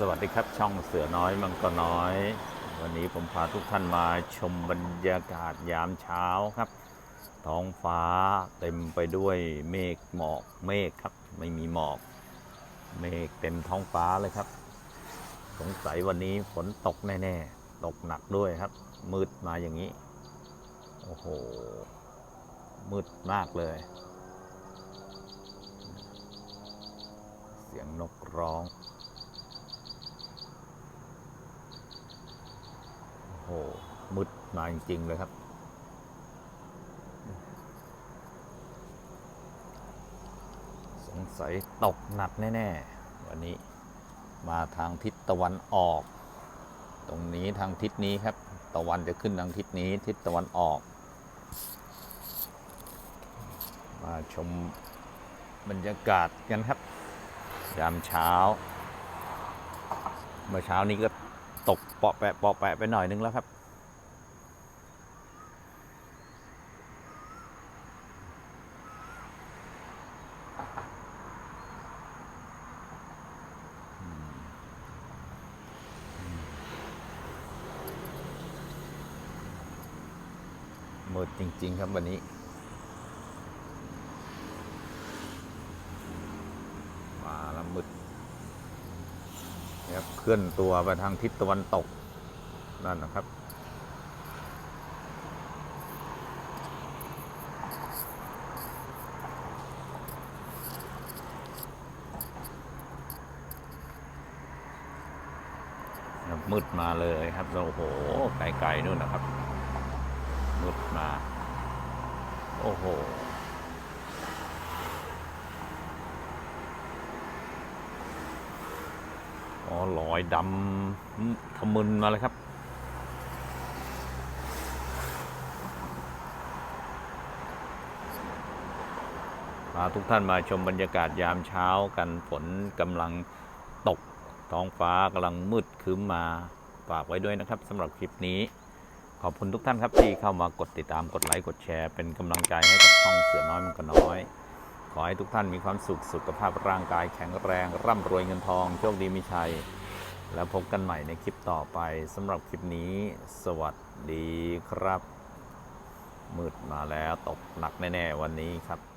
สวัสดีครับช่องเสือน้อยมังกรน้อย วันนี้ผมพาทุกท่านมาชมบรรยากาศยามเช้าครับ ท้องฟ้าเต็มไปด้วยเมฆหมอกเมฆครับ ไม่มีหมอก เมฆเต็มท้องฟ้าเลยครับ สงสัยวันนี้ฝนตกแน่ๆ ตกหนักด้วยครับ มืดมาอย่างนี้ โอ้โห มืดมากเลย เสียงนกร้อง โอ้โหมืดมาจริง ๆ เลยครับ สงสัยตกหนักแน่ ๆ วันนี้มาทางทิศตะวันออก ตรงนี้ทางทิศนี้ครับ ตะวันจะขึ้นทางทิศนี้ทิศตะวันออก มาชมบรรยากาศกันครับ ยามเช้า เมื่อเช้านี้ก็ ตกเปาะแปะเปาะแปะไปหน่อยนึงแล้วครับมืดจริง ๆ ครับวันนี้ มาแล้วมืดนะ ครับเคลื่อนตัวไปทางทิศตะวันตกนั่นนะครับ มืดมาเลยครับโอ้โหไกลๆนู่นนะครับมืดมา โอ้โห อ๋อลอยดำทะมึนมาเลยครับ พาทุกท่านมาชมบรรยากาศยามเช้ากันฝนกำลังตก ท้องฟ้ากำลังมืดครึ้มมา ฝากไว้ด้วยนะครับสำหรับคลิปนี้ ขอบคุณทุกท่านครับที่เข้ามากดติดตามกดไลค์กดแชร์เป็นกำลังใจให้กับช่องเสือน้อยมันก็น้อย ขอให้ทุกท่านมีความสุขสุขภาพร่างกายแข็งแรง ร่ำรวยเงินทองโชคดีมีชัย แล้วพบกันใหม่ในคลิปต่อไปสำหรับคลิปนี้ สวัสดีครับ มืดมาแล้วตกหนักแน่ ๆ วันนี้ครับ